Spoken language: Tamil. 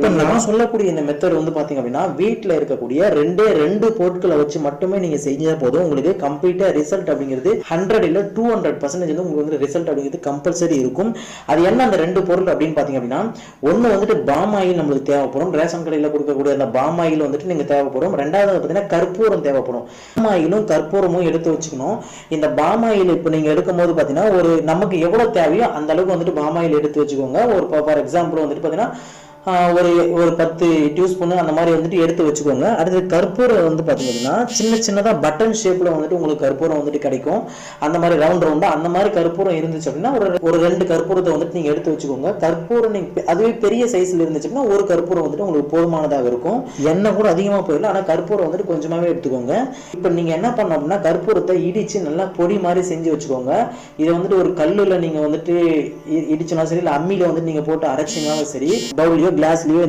இப்போ நான் சொல்லக்கூடிய இந்த மெத்தட் வந்து பார்த்தீங்க அப்படின்னா வீட்டில் இருக்கக்கூடிய ரெண்டே ரெண்டு பொருட்களை வச்சு மட்டுமே நீங்க செஞ்சால் போதும். உங்களுக்கு கம்ப்ளீட்டாக ரிசல்ட் அப்படிங்கிறது ஹண்ட்ரட் இல்லை டூ ஹண்ட்ரட் பர்சன்டேஜ் வந்து உங்களுக்கு வந்து ரிசல்ட் அப்படிங்கிறது கம்பல்சரி இருக்கும். அது என்ன அந்த ரெண்டு பொருள் அப்படின்னு பார்த்தீங்க அப்படின்னா ஒன்று வந்துட்டு பாம் ஆயில் நம்மளுக்கு தேவைப்படும். ரேஷன் கடையில் கொடுக்கக்கூடிய அந்த பாம் ஆயில் வந்துட்டு நீங்கள் தேவைப்படும். ரெண்டாவது பார்த்தீங்கன்னா கற்பூரம் தேவைப்படும். பாம் ஆயிலும் கற்பூரமும் எடுத்து வச்சுக்கணும். இந்த பாம் ஆயில் இப்போ நீங்கள் எடுக்கும் போது பார்த்தீங்கன்னா ஒரு நமக்கு எவ்வளோ தேவையோ அந்த அளவுக்கு வந்துட்டு பாம் ஆயில் எடுத்து வச்சுக்கோங்க. ஒரு ஃபார் எக்ஸாம்பிள் வந்துட்டு பார்த்தீங்கன்னா ஒரு ஒரு பத்து டியூஸ்பூன் அந்த மாதிரி வந்துட்டு எடுத்து வச்சுக்கோங்க. அடுத்து கற்பூரம் வந்து பார்த்தீங்கன்னா சின்ன சின்னதாக பட்டன் ஷேப்பில் வந்துட்டு உங்களுக்கு கற்பூரம் வந்துட்டு கிடைக்கும். அந்த மாதிரி ரவுண்ட் ரவுண்டாக அந்த மாதிரி கற்பூரம் இருந்துச்சு அப்படின்னா ஒரு ஒரு ரெண்டு கற்பூரத்தை வந்துட்டு நீங்கள் எடுத்து வச்சுக்கோங்க. கற்பூரம் நீங்கள் அதுவே பெரிய சைஸில் இருந்துச்சு அப்படின்னா ஒரு கற்பூரம் வந்துட்டு உங்களுக்கு போதுமானதாக இருக்கும். எண்ணெய் கூட அதிகமாக போயிடல ஆனால் கற்பூரம் வந்துட்டு கொஞ்சமாகவே எடுத்துக்கோங்க. இப்போ நீங்கள் என்ன பண்ணோம் அப்படின்னா கற்பூரத்தை இடித்து நல்லா பொடி மாதிரி செஞ்சு வச்சுக்கோங்க. இதை வந்துட்டு ஒரு கல்லில் நீங்கள் வந்துட்டு இ- இடிச்சுனா சரி இல்லை அம்மியில் வந்துட்டு நீங்கள் போட்டு அரைச்சிங்கனாலும் சரி பவுலியோ கிளாஸ்லையோ